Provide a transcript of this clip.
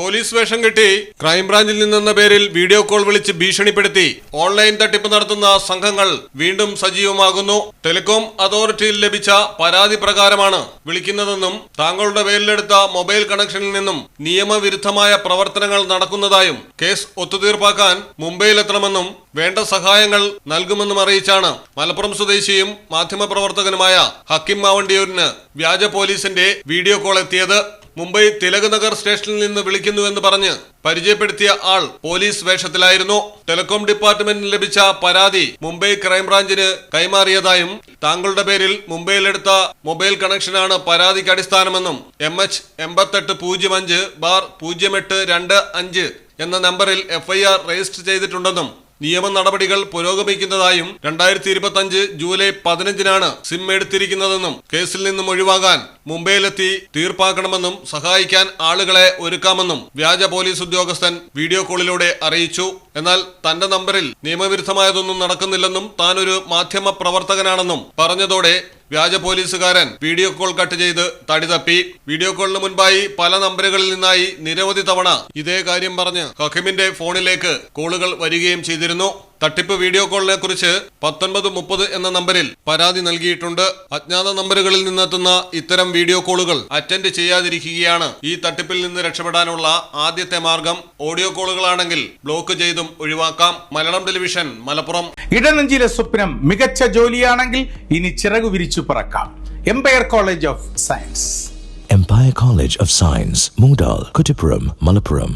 Police വേഷം കെട്ടി ക്രൈംബ്രാഞ്ചിൽ നിന്നെന്ന പേരിൽ വീഡിയോ കോൾ വിളിച്ച് ഭീഷണിപ്പെടുത്തി ഓൺലൈൻ തട്ടിപ്പ് നടത്തുന്ന സംഘങ്ങൾ വീണ്ടും സജീവമാകുന്നു. ടെലികോം അതോറിറ്റിയിൽ ലഭിച്ച പരാതി പ്രകാരമാണ് വിളിക്കുന്നതെന്നും താങ്കളുടെ പേരിലെടുത്ത മൊബൈൽ കണക്ഷനിൽ നിന്നും നിയമവിരുദ്ധമായ പ്രവർത്തനങ്ങൾ നടക്കുന്നതായും കേസ് ഒത്തുതീർപ്പാക്കാൻ മുംബൈയിലെത്തണമെന്നും വേണ്ട സഹായങ്ങൾ നൽകുമെന്നും അറിയിച്ചാണ് മലപ്പുറം സ്വദേശിയും മാധ്യമപ്രവർത്തകനുമായ ഹക്കിം മാവണ്ടിയൂരിന് വ്യാജ പോലീസിന്റെ വീഡിയോ കോൾ എത്തിയത്. മുംബൈ തിലക് നഗർ സ്റ്റേഷനിൽ നിന്ന് വിളിക്കുന്നുവെന്ന് പറഞ്ഞ് പരിചയപ്പെടുത്തിയ ആൾ പോലീസ് വേഷത്തിലായിരുന്നു. ടെലികോം ഡിപ്പാർട്ട്മെന്റിന് ലഭിച്ച പരാതി മുംബൈ ക്രൈംബ്രാഞ്ചിന് കൈമാറിയതായും താങ്കളുടെ പേരിൽ മുംബൈയിലെടുത്ത മൊബൈൽ കണക്ഷനാണ് പരാതിക്ക് അടിസ്ഥാനമെന്നും എം എച്ച് എൺപത്തെട്ട് പൂജ്യം അഞ്ച് ബാർ പൂജ്യം എട്ട് രണ്ട് അഞ്ച് എന്ന നമ്പറിൽ എഫ്ഐആർ രജിസ്റ്റർ ചെയ്തിട്ടുണ്ടെന്നും നിയമ നടപടികൾ പുരോഗമിക്കുന്നതായും രണ്ടായിരത്തി ഇരുപത്തി അഞ്ച് ജൂലൈ പതിനഞ്ചിനാണ് സിം എടുത്തിരിക്കുന്നതെന്നും കേസിൽ നിന്നും ഒഴിവാകാൻ മുംബൈയിലെത്തി തീർപ്പാക്കണമെന്നും സഹായിക്കാൻ ആളുകളെ ഒരുക്കാമെന്നും വ്യാജ പോലീസ് ഉദ്യോഗസ്ഥൻ വീഡിയോ കോളിലൂടെ അറിയിച്ചു. എന്നാൽ തന്റെ നമ്പറിൽ നിയമവിരുദ്ധമായതൊന്നും നടക്കുന്നില്ലെന്നും താൻ ഒരു മാധ്യമ പ്രവർത്തകനാണെന്നും പറഞ്ഞതോടെ വ്യാജ പോലീസുകാരൻ വീഡിയോ കോൾ കട്ട് ചെയ്ത് തടി തപ്പി. വീഡിയോ കോളിന് മുൻപായി പല നമ്പറുകളിൽ നിന്നായി നിരവധി തവണ ഇതേ കാര്യം പറഞ്ഞ് ഹക്കിമിന്റെ ഫോണിലേക്ക് കോളുകൾ വരികയും ചെയ്തിരുന്നു. തട്ടിപ്പ് വീഡിയോ കോളിനെ കുറിച്ച് പത്തൊൻപത് മുപ്പത് എന്ന നമ്പറിൽ പരാതി നൽകിയിട്ടുണ്ട്. അജ്ഞാത നമ്പറുകളിൽ നിന്നെത്തുന്ന ഇത്തരം വീഡിയോ കോളുകൾ അറ്റൻഡ് ചെയ്യാതിരിക്കുകയാണ്. ഈ തട്ടിപ്പിൽ നിന്ന് രക്ഷപ്പെടാനുള്ള ആദ്യത്തെ മാർഗം ഓഡിയോ കോളുകളാണെങ്കിൽ ബ്ലോക്ക് ചെയ്തും ഒഴിവാക്കാം. മലയാളം ടെലിവിഷൻ മലപ്പുറം. ഇടനെഞ്ചിലെ സ്വപ്നം മികച്ച ജോലിയാണെങ്കിൽ ഇനി ചിറകു വിരിച്ചു പറക്കാം. Empire College of Science Empire College of Science, Mudal, Kutipuram, Malappuram.